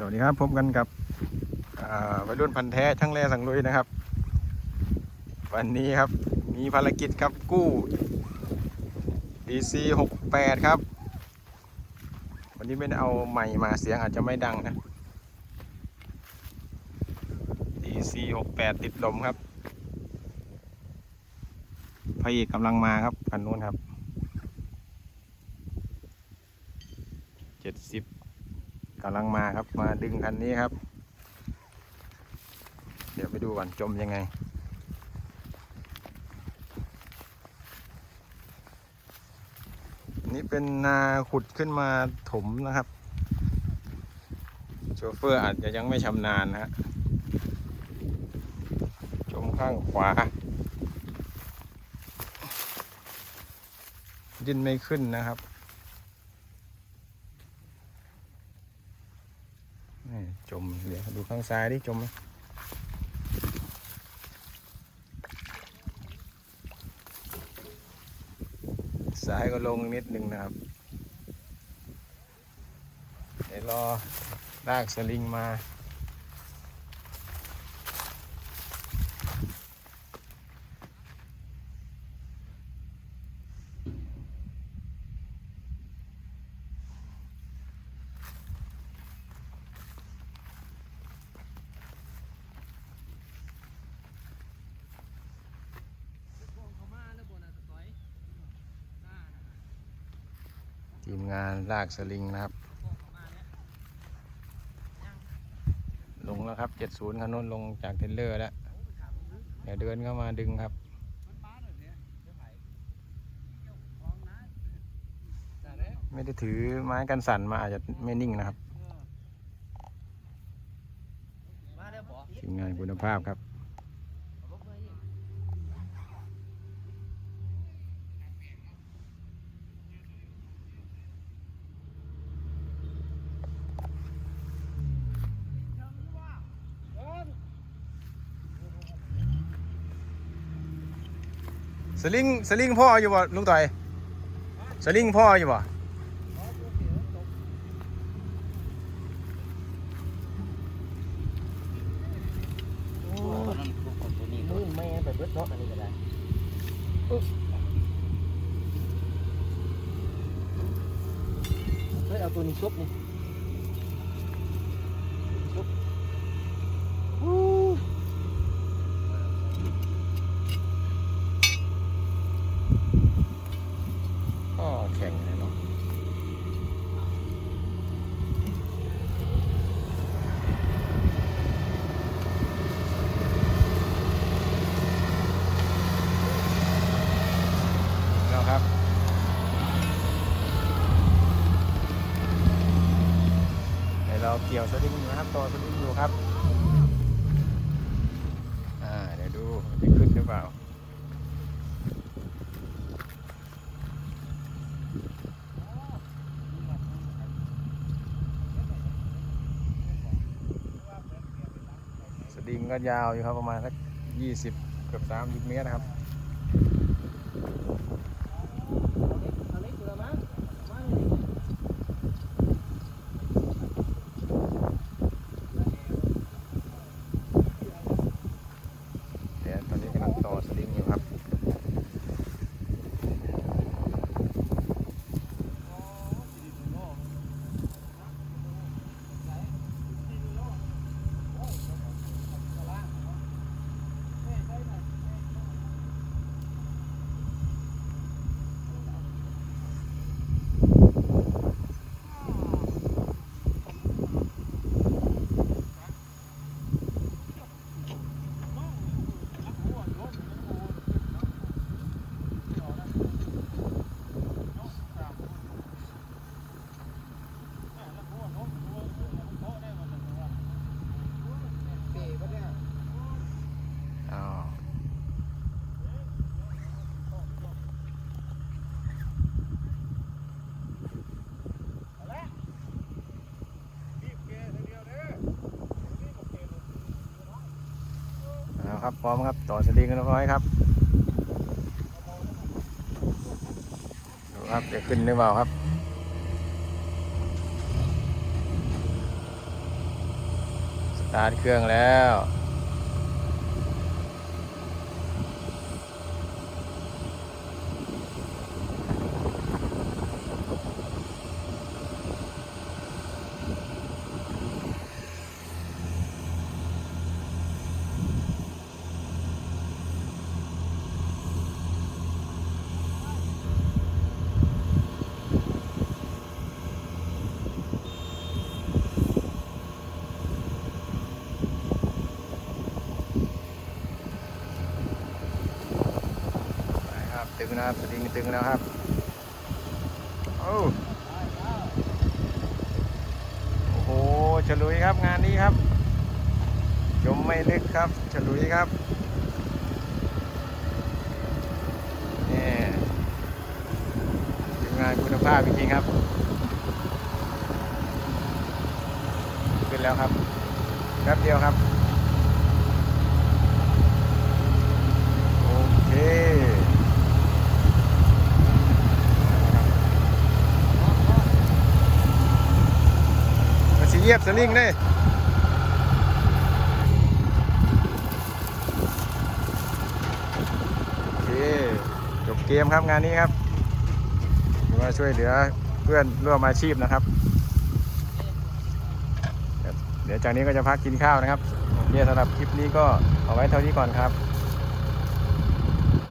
สวัสดีครับพบกันกับวัยรุ่นพันแท้ช่างแร่สังลุยนะครับ วันนี้ครับมีภารกิจครับกู้ DC 68 ครับ วันนี้ไม่ได้เอาใหม่มาเสียงอาจจะไม่ดังนะ DC 68 ติดลมครับพระเอกกำลังมาครับคันนู้นครับ 70 กำลังมาครับมาดึงคันนี้ครับ เดี๋ยวไปดูก่อนจมยังไง นี่เป็นนาขุดขึ้นมาถมนะครับ โชเฟอร์อาจจะยังไม่ชำนาญนะฮะจมข้างขวาดินไม่ขึ้นนะครับ จม เดี๋ยวดูข้างซ้ายดิจมไหมซ้ายก็ลงนิดนึงนะครับ เดี๋ยวรอลากสลิงมา ทีมงานลากสลิงนะครับ ลงแล้วครับ 70คันนู้นลงจากเทรลเลอร์แล้ว เดี๋ยวเดินเข้ามาดึงครับไม่ได้ถือไม้กันสั่นมาอาจจะไม่นิ่งนะครับทีมงานคุณภาพครับ สลิงสลิงพ่ออยู่บ่ลุงต่อยสลิงพ่ออยู่บ่โอ้มือแม่ไปเบิดเนาะอันนี้ก็ได้เฮ้ยเอาตัวนี้ซุปนี่ซุปอู้ ก็แข็งเลยเนาะ ครับ เดี๋ยวเราเกี่ยวสลิงอยู่นะครับต่อสลิงอยู่ครับ อ่าเดี๋ยวดูจะขึ้นหรือเปล่าสลิงก็ยาวอยู่ครับประมาณสักยี่สิบเกือบสามสิบเมตรนะครับ เอาเล็กตัวมามาเลย เดี๋ยวตอนนี้กำลังต่อสลิงอยู่ครับ อ้าวเอา ครับพร้อมครับต่อสลิงกันเรียบร้อยครับดูครับจะขึ้นหรือเปล่าครับสตาร์ทเครื่องแล้ว ตึงนะครับสลิงตึงแล้วครับโอ้โหฉลุยครับงานนี้ครับจมไม่ลึกครับฉลุยครับนี่ทีมงานคุณภาพจริงๆครับ ขึ้นแล้วครับแป๊บเดียวครับ โอเคมาสิเห ยียบสลิงเลยโอเคจบเกมครับงานนี้ครับถือว่าช่วยเหลือเพื่อนร่วมอาชีพนะครับ เดี๋ยวจากนี้ก็จะพักกินข้าวนะครับโอเคสำหรับคลิปนี้ก็เอาไว้เท่านี้ก่อนครับ